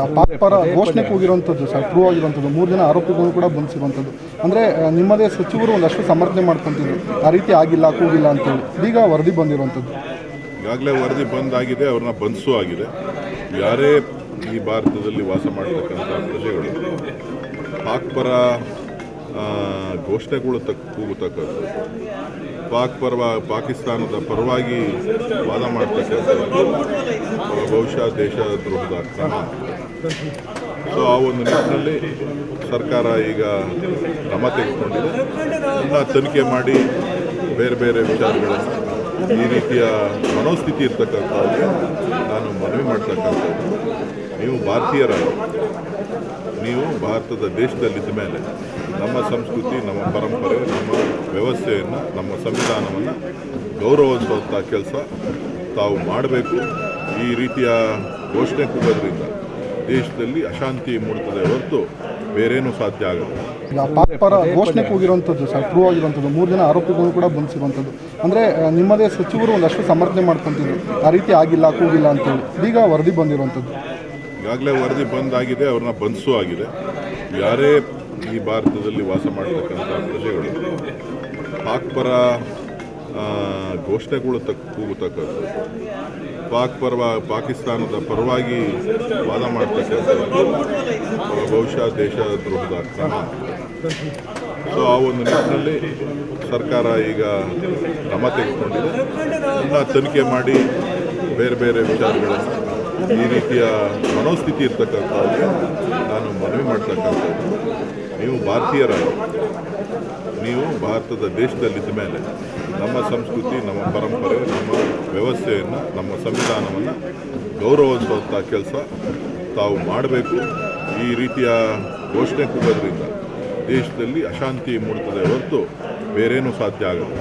ಈಗ ಪಾಕ್ ಪರ ಘೋಷಣೆ ಕೂಗಿರುವಂಥದ್ದು, ಸರ್ ಪ್ರೂವ್ ಆಗಿರುವಂಥದ್ದು ಮೂರು ಜನ ಆರೋಪಿಗಳು ಕೂಡ ಬಂಧಿಸಿರುವಂಥದ್ದು. ಅಂದರೆ ನಿಮ್ಮದೇ ಸಚಿವರು ಒಂದಷ್ಟು ಸಮರ್ಥನೆ ಮಾಡ್ಕೊತಿದ್ರು. ಆ ರೀತಿ ಆಗಿಲ್ಲ, ಕೂಗಿಲ್ಲ ಅಂತೇಳಿ. ಈಗ ವರದಿ ಬಂದಿರುವಂಥದ್ದು. ಈಗಾಗಲೇ ವರದಿ ಬಂದಾಗಿದೆ, ಅವ್ರನ್ನ ಬಂಧಿಸೂ ಆಗಿದೆ. ಯಾರೇ ಈ ಭಾರತದಲ್ಲಿ ವಾಸ ಮಾಡಿರ್ತಕ್ಕಂಥ ಪ್ರಜೆಗಳು ಪಾಕ್ ಪರ ಘೋಷಣೆಗಳು ತಕ್ಕ ಕೂಗುತಕ್ಕಂಥದ್ದು ಪಾಕ್ ಪರವ, ಪಾಕಿಸ್ತಾನದ ಪರವಾಗಿ ವಾದ ಮಾಡ್ತಕ್ಕಂಥದ್ದು ಬಹುಶಃ ದೇಶ ದ್ರೋಹದ ಕ್ರಮ. ಸೊ ಆ ಒಂದು ನಿಟ್ಟಿನಲ್ಲಿ ಸರ್ಕಾರ ಈಗ ಕ್ರಮ ತೆಗೆದುಕೊಂಡಿದೆ. ಇನ್ನು ತನಿಖೆ ಮಾಡಿ ಬೇರೆ ಬೇರೆ ವಿಚಾರಗಳನ್ನು ಈ ರೀತಿಯ ಮನೋಸ್ಥಿತಿ ಇರ್ತಕ್ಕಂಥವ್ರಿಗೆ ನಾನು ಮನವಿ ಮಾಡ್ತಕ್ಕಂಥದ್ದು. ನೀವು ಭಾರತೀಯರಾಗಿ ನೀವು ಭಾರತದ ದೇಶದಲ್ಲಿದ್ದ ಮೇಲೆ ನಮ್ಮ ಸಂಸ್ಕೃತಿ, ನಮ್ಮ ಪರಂಪರೆ, ನಮ್ಮ ವ್ಯವಸ್ಥೆಯನ್ನು, ನಮ್ಮ ಸಂವಿಧಾನವನ್ನು ಗೌರವಿಸುವಂಥ ಕೆಲಸ ತಾವು ಮಾಡಬೇಕು. ಈ ರೀತಿಯ ಘೋಷಣೆ ಕೂಗೋದ್ರಿಂದ ದೇಶದಲ್ಲಿ ಅಶಾಂತಿ ಮೂಡ್ತದೆ ಹೊರತು ಬೇರೇನೂ ಸಾಧ್ಯ ಆಗಲ್ಲ. ಪರ ಘೋಷಣೆ ಕೂಗಿರುವಂಥದ್ದು ಸರ್ ಪ್ರೂವ್ ಆಗಿರುವಂಥದ್ದು ಮೂರು ಜನ ಆರೋಪಿಗಳು ಕೂಡ ಬಂಧಿಸಿರುವಂಥದ್ದು ಅಂದರೆ ನಿಮ್ಮದೇ ಸಚಿವರು ಒಂದಷ್ಟು ಸಮರ್ಥನೆ ಮಾಡ್ಕೊತಿದ್ರು. ಆ ರೀತಿ ಆಗಿಲ್ಲ, ಕೂಗಿಲ್ಲ ಅಂತೇಳಿ. ಈಗ ವರದಿ ಬಂದಿರುವಂಥದ್ದು ಈಗಾಗಲೇ ವರದಿ ಬಂದಾಗಿದೆ, ಅವ್ರನ್ನ ಬಂಧಿಸೂ ಆಗಿದೆ. ಯಾರೇ ಈ ಭಾರತದಲ್ಲಿ ವಾಸ ಮಾಡತಕ್ಕಂಥ ಪ್ರಜೆಗಳು, ಪಾಕ್ ಪರ ಘೋಷಣೆಗಳು ತಕ್ಕ ಕೂಗತಕ್ಕಂಥದ್ದು ಪಾಕ್ ಪರವ, ಪಾಕಿಸ್ತಾನದ ಪರವಾಗಿ ವಾದ ಮಾಡ್ತಕ್ಕಂಥದ್ದು ಬಹುಶಃ ದೇಶ ದ್ರೋಹದ ಕ್ರಮ. ಸೊ ಆ ಒಂದು ನಿಟ್ಟಿನಲ್ಲಿ ಸರ್ಕಾರ ಈಗ ಕ್ರಮ ತೆಗೆದುಕೊಂಡಿದೆ. ತನಿಖೆ ಮಾಡಿ ಬೇರೆ ಬೇರೆ ವಿಚಾರಗಳನ್ನು ಈ ರೀತಿಯ ಮನೋಸ್ಥಿತಿ ಇರ್ತಕ್ಕಂಥವ್ರಿಗೆ ನಾನು ಮನವಿ ಮಾಡ್ತಕ್ಕಂಥದ್ದು. ನೀವು ಭಾರತೀಯರಾಗಿ ನೀವು ಭಾರತದ ದೇಶದಲ್ಲಿದ್ದ ಮೇಲೆ ನಮ್ಮ ಸಂಸ್ಕೃತಿ, ನಮ್ಮ ಪರಂಪರೆ, ನಮ್ಮ ವ್ಯವಸ್ಥೆಯನ್ನು, ನಮ್ಮ ಸಂವಿಧಾನವನ್ನು ಗೌರವಿಸುವಂಥ ಕೆಲಸ ತಾವು ಮಾಡಬೇಕು. ಈ ರೀತಿಯ ಘೋಷಣೆ ಕೂಗೋದ್ರಿಂದ ದೇಶದಲ್ಲಿ ಅಶಾಂತಿ ಮೂಡ್ತದೆ ಹೊರತು ಬೇರೇನೂ ಸಾಧ್ಯ ಆಗಲ್ಲ.